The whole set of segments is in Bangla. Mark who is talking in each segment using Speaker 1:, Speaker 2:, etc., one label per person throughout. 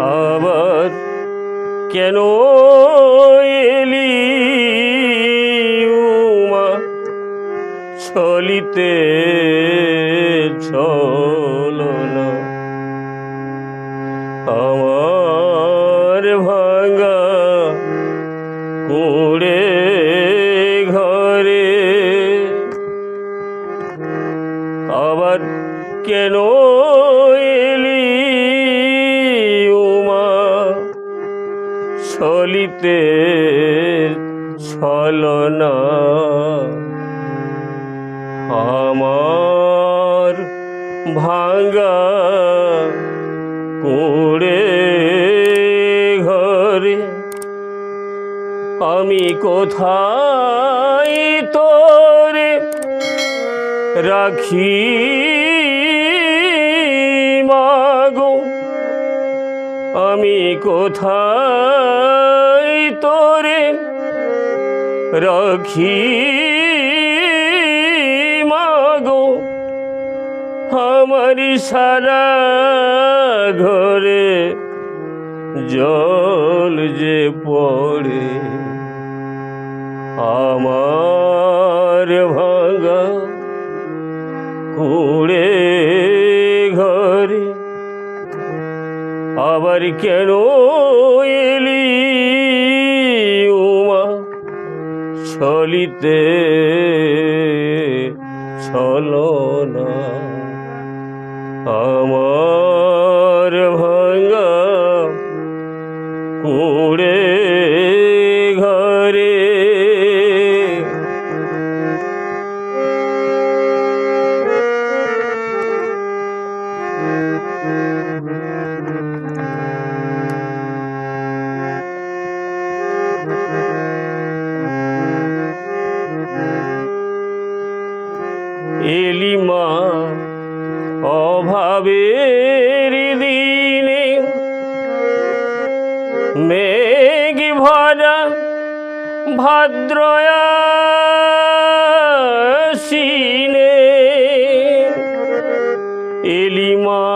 Speaker 1: আবার কেন এলি উমা? চলিতে চলো না। আমার ভাঙা কুড়ে ঘরে। আবার কেন চলিতে ছলনা। আমার ভাঙা কুড়ে ঘরে আমি কোথায় তোরে রাখি মাগো? আমি কোথায় তোরে রাখি মাগো। আমার সারা ঘরে জল যে পড়ে, আমার ভাঙা কুড়ে ঘরে। আবার কেন এলি চলিতে চলো না। ভাদ্রয়াসিনে এলিমা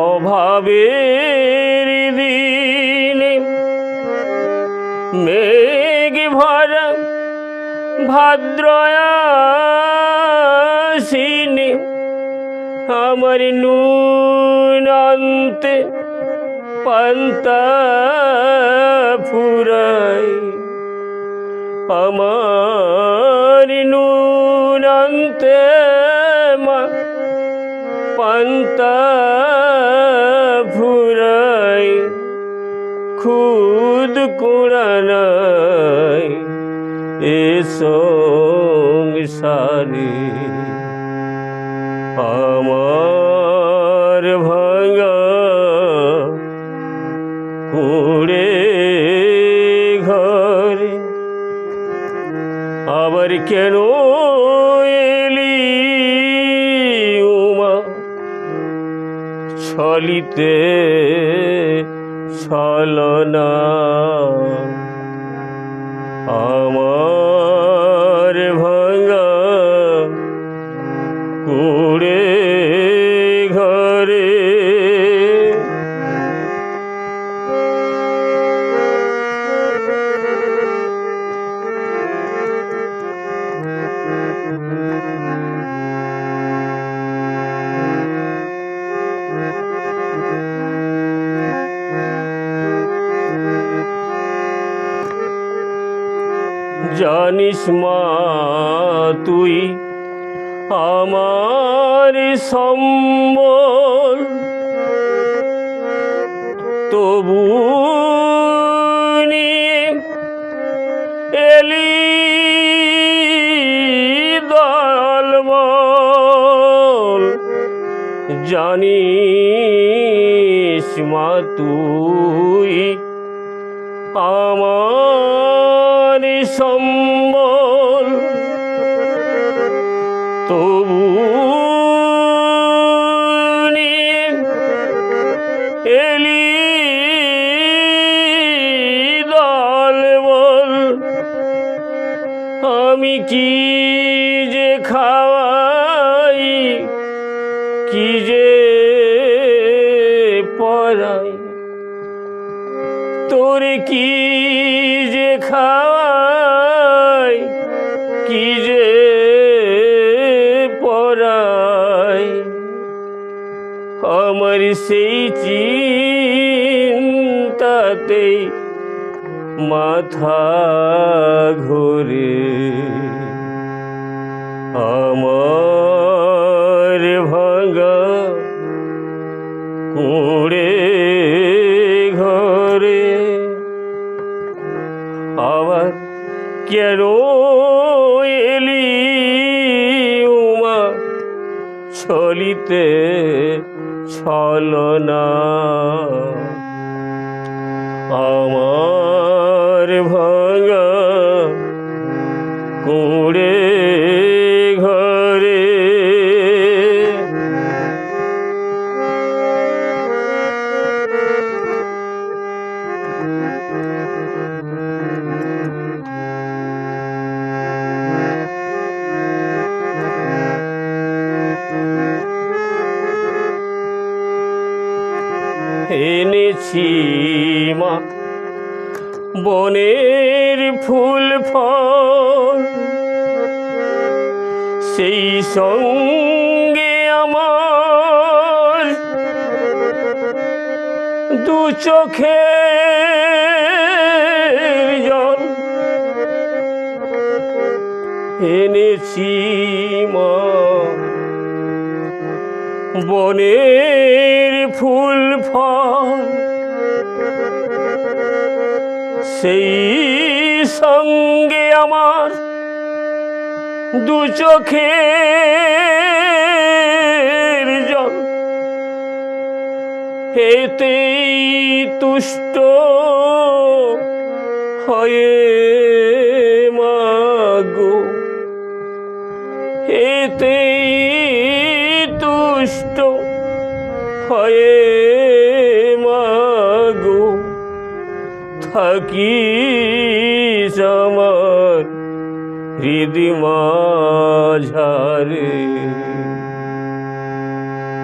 Speaker 1: অভাবের দিনে মেঘ ভরা আমার নুন আনতে পান্তা ফুরাই আমার নুন আনতে মা পান্তা ফুরাই খুদ কুড়ানাই এ সংসারে আমার কেন এলি উমা ছলিতে ছলনা। আমার ভাঙা কুড়ে জানিস মা তুই? আমার সম্বল। তবু এলি দলবল জানিস মা তুই? আমার সম্বল। তবু এলি দল বল। আমি কি যে খাওয়াই, কি যে হারাই তোর কি যে খাওয়াই সেই চিন্তাতে মাথা ঘুরে। আমার ভাঙা কুড়ে ঘরে আবার কেন এলি উমা চলিতে ছলনা। আমার ভাঙা কুড়ে বনের ফুল ফল। সেই সঙ্গে আমার দু চোখে জল। এনেছি মা বনের ফুল ফল। সেই সঙ্গে আমার দু চোখে জল। তুষ্ট হয়ে মাগো। এতেই তুষ্ট হয়ে থাকি আমার হৃদি মাঝারে।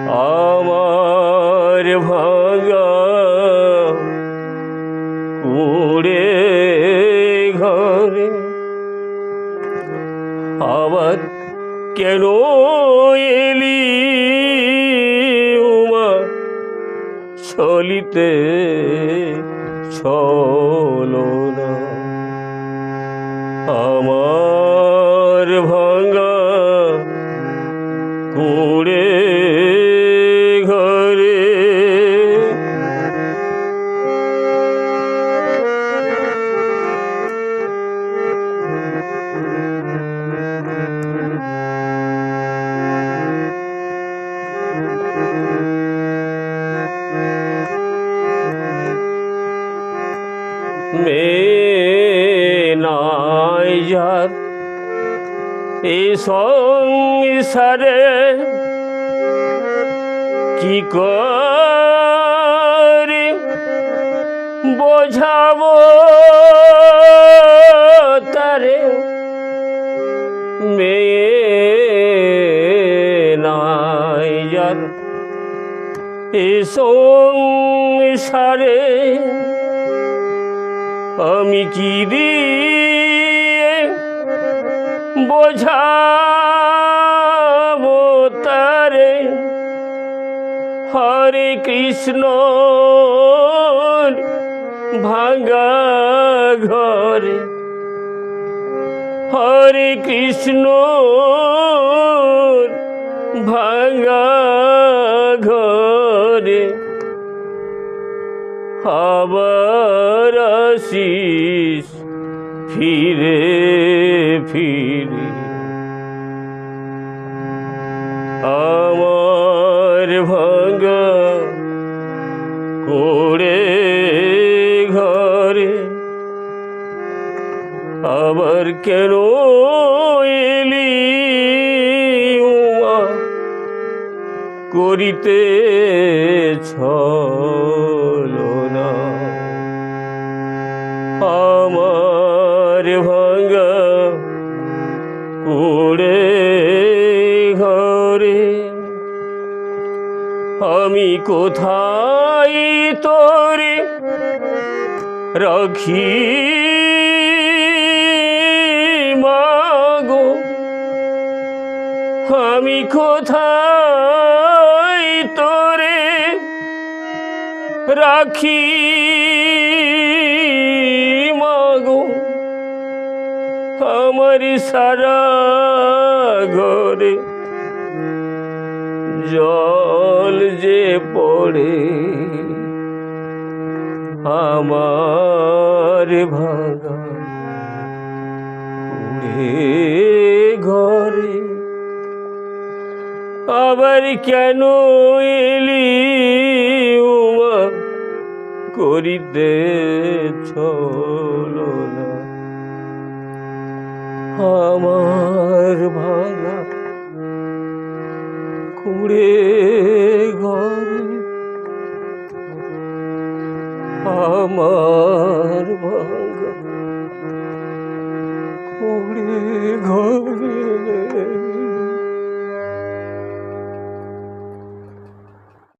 Speaker 1: আমার ভাঙা কুড়ে ঘরে। আবার কেন এলি? চলিতে চলো না। আমার সংসারে কি করে বোঝাবো তারে মেয়ে নাই যার সংসারে আমি কি দিয়ে বোঝাবো হরে কৃষ্ণ ভাঙ্গা ঘরে। হরে কৃষ্ণ ভাঙ্গা ঘরে। আবার আসিস ফিরে ফিরে। করে ঘরে। আবার কেন এলি করিতে ছলো না। আমার ভাঙ্গা কোথায় তোরে রাখি? মাগো আমি কোথায় তোরে রাখি? মাগো আমার সারা ঘরে জল যে পড়ে আমার ভাঙা ঘরে। আবার কেন এলি উমা করিতে চলো না? আমার ভাঙা কুড়ে আমার ভাঙা কুড়ে ঘরে